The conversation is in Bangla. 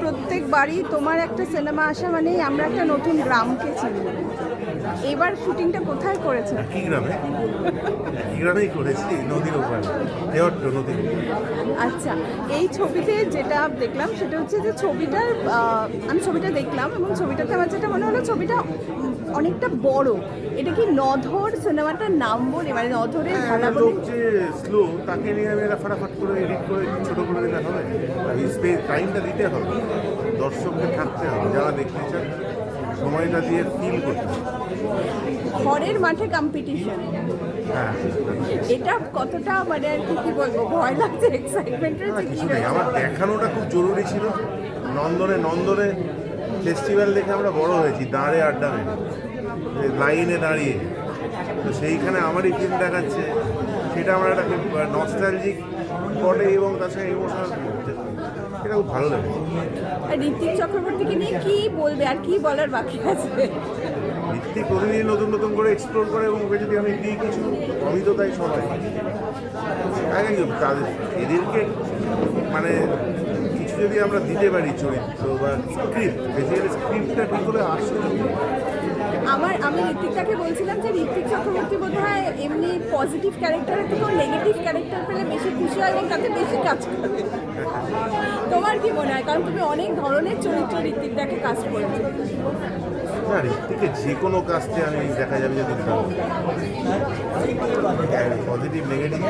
প্রত্যেকবারই তোমার একটা সিনেমা আসা মানেই আমরা একটা নতুন গ্রামকে চিনি। এবার শুটিংটা কোথায় করেছে কি গ্রামে। কি গ্রামেই করেছি নদীর ওপারে। দেওয়াট্ট নদীর আচ্ছা এই ছবিতে যেটা দেখলাম সেটা হচ্ছে যে ছবিটার আমি ছবিটা দেখলাম এবং ছবিটাতে আমার যেটা মনে হলো ছবিটা অনেকটা বড়। এটা কি নধর সিনেমাটার নাম বলে? মানে নধরের হ্যাঁ, ধারা বলে? যে স্লো তাকে নিয়ে আমি ফাটাফাট করে এডিট করে ছোটো করে দিলে হবে স্পেস টাইমটা দিতে হবে। দর্শককে থাকতে হবে যারা দেখতে চান সময়টা দিয়ে ফিল করতে ঘরের মাঠে কম্পিটিশন হ্যাঁ। এটা কতটা মানে আর কি কি বলব ভয় লাগছে এক্সাইটমেন্টের কিছু নেই আমার দেখানোটা খুব জরুরি ছিল। নন্দনে নন্দনে ফেস্টিভ্যাল দেখে আমরা বড় হয়েছি দাঁড়ে আড্ডা মেরে। লাইনে দাঁড়িয়ে। তো সেইখানে আমারই ফিল্ম দেখাচ্ছে সেটা আমার একটা নস্টালজিক বটে এবং সঙ্গে ইমোশনাল এটা খুব ভালো লাগে। আর ঋত্বিক চক্রবর্তীকে নিয়ে কি বলবে? আর কি বলার বাকি আছে? ঋত্বিক প্রতিদিন নতুন নতুন করে এক্সপ্লোর করে এবং ওকে যদি আমি দিই কিছু আমি তো তাই সবাই। তাদের এদেরকে মানে যদি আমরা দিতে পারি চরিত্র বা স্ক্রিপ্ট বেসিক্যালি স্ক্রিপ্টটা ঠিক করে আসলে আমার আমি ঋত্বিকটাকে বলছিলাম যে ঋত্বিক চক্রবর্তী বোধ হয় এমনি পজিটিভ ক্যারেক্টারের থেকেও নেগেটিভ ক্যারেক্টার পেলে বেশি খুশি হয় এবং তাতে বেশি কাজ করে। তোমার কি মনে হয়? কারণ তুমি অনেক ধরনের চরিত্র ঋত্বিকটাকে কাজ করেছ। না ঋত্বিকে যে কোনো কাজতে আমি দেখা যাবে যে পজিটিভ নেগেটিভ